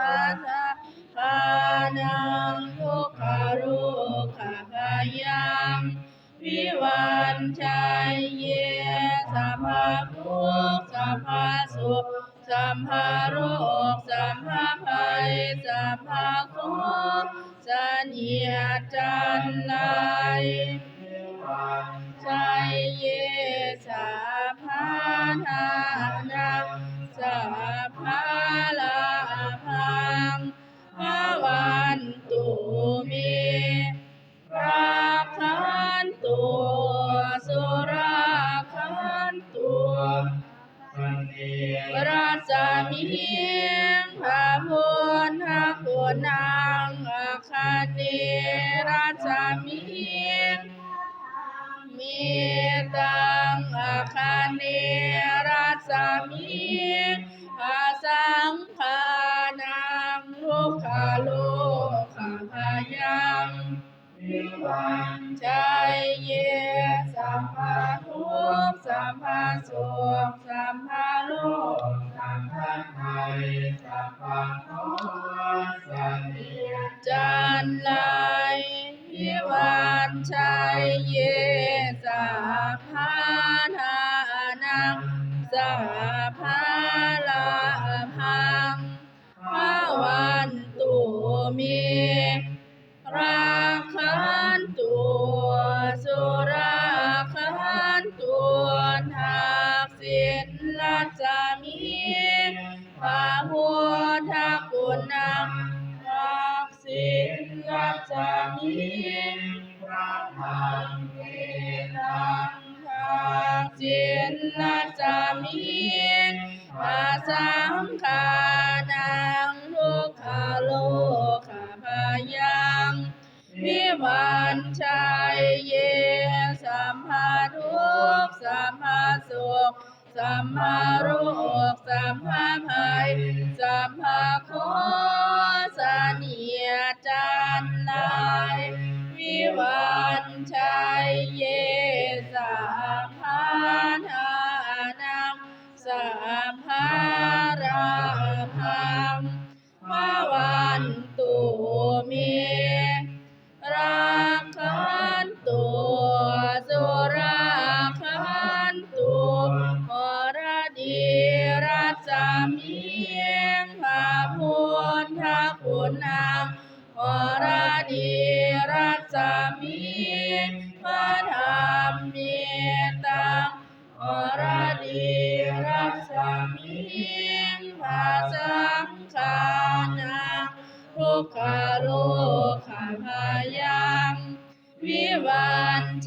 มัสสะพานังทุกขโรคพายังวิวันชัยเยสัมภาทุกสัมภาสุขสัมภาโรคสัมภาภัยสัมภาโคสัญญาจันไล ใจเยสัมภาทุกสัมภาสุขสัมภาโลกจันไลวิวันชัยเยสัพพานานังสัพพาลาพังภาวันตุเมรา พระพุทธคุณนำทักษิณรามีพระธรรมเมตังทักษิณรามีพระสังฆานังทุกขโลกพายังวิวันชัยเยสัมภาทุกสัมภาสุขสัมภาโร ภาราพังภาวันตุเม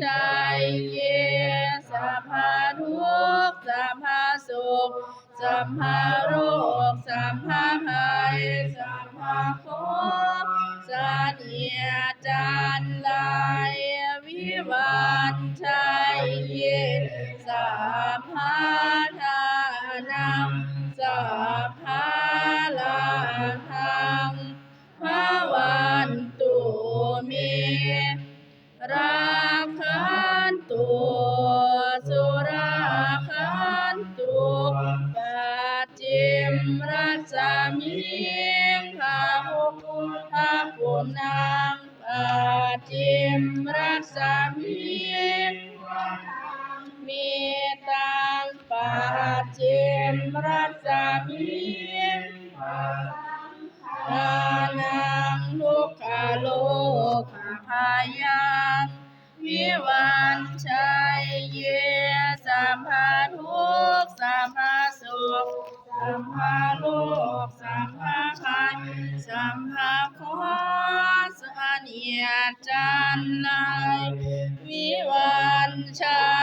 ชัยเยสัพพาทุกสัพพาสุขสัมภาโรคสัมภาภัยสัมภาโคสาเนียจันไลวิวันชัยเยสัพพา งอานังทุกขโลกพายังวิวันชัยเยสัมภาทุกสัมภาสุขสัมภาโลกสัมภาภัยสัมภาโคสานิยจันไลวิวันชัย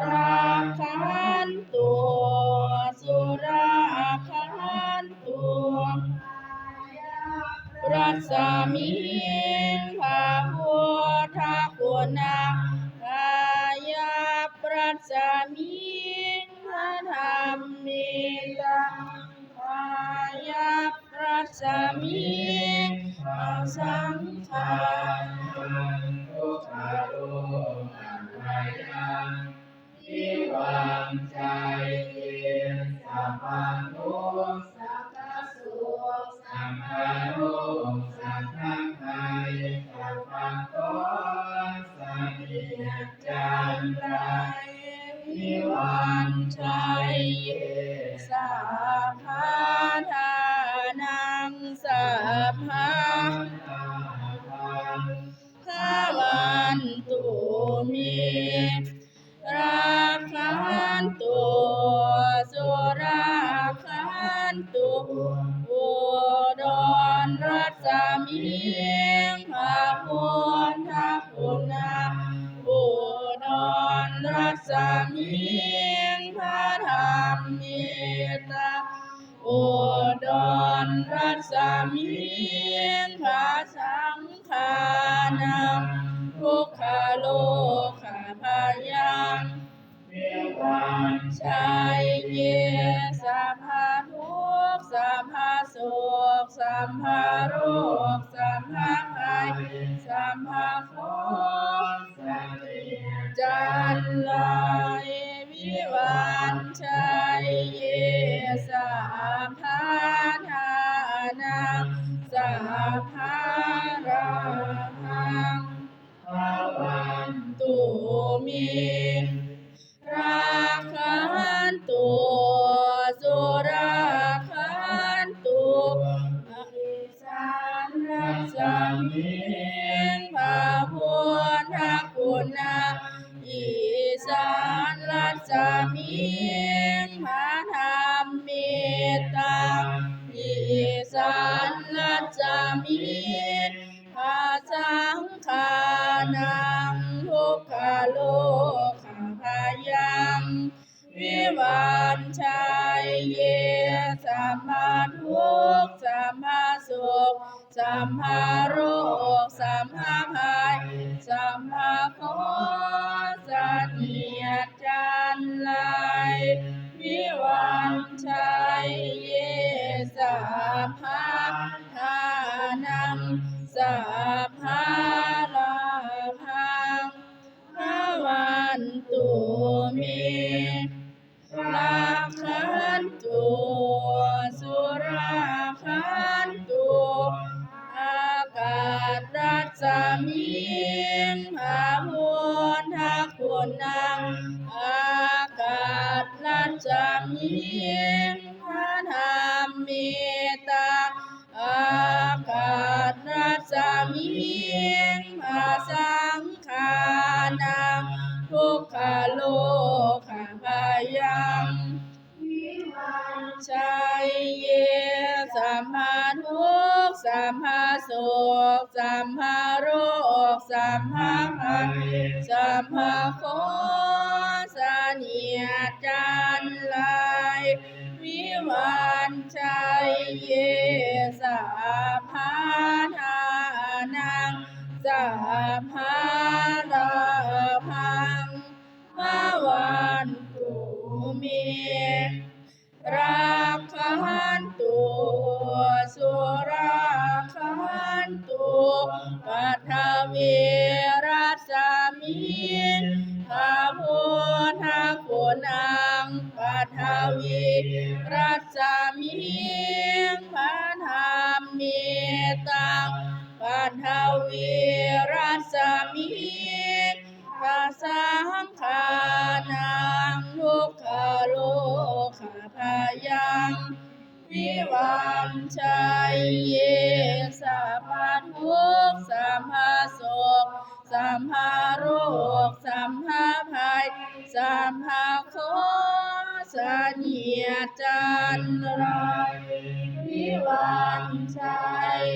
ราคันตัวสุราคันตัวรัสมิงพระพุทธคุณากายปรัสมิงพรธรมิตังกายปรัสมิงพรสัง สมิงพระธรรมนิตาโอดอนรัสมิงพระสังฆานังทุกขโลกาพยังเววันชัยเยสัภพทุกสัพพโสสัภพ มินราคันตุสุราคันตุอิสันรักษามิน Samharo. กสัมภาพันสัมภาโคสเนียจันลวิวันชัยเยสาพาทานังสาพารา ทวีรัศมีพันธมีตังพันธวีรัศมีภาษาขานังลุกขโลขาพายังวิวังชัยเยสัพพทุกสัมภาโสกสัมภาโรคสัมภาภัยสัมภาโค สเนียจันไรวิวังชัย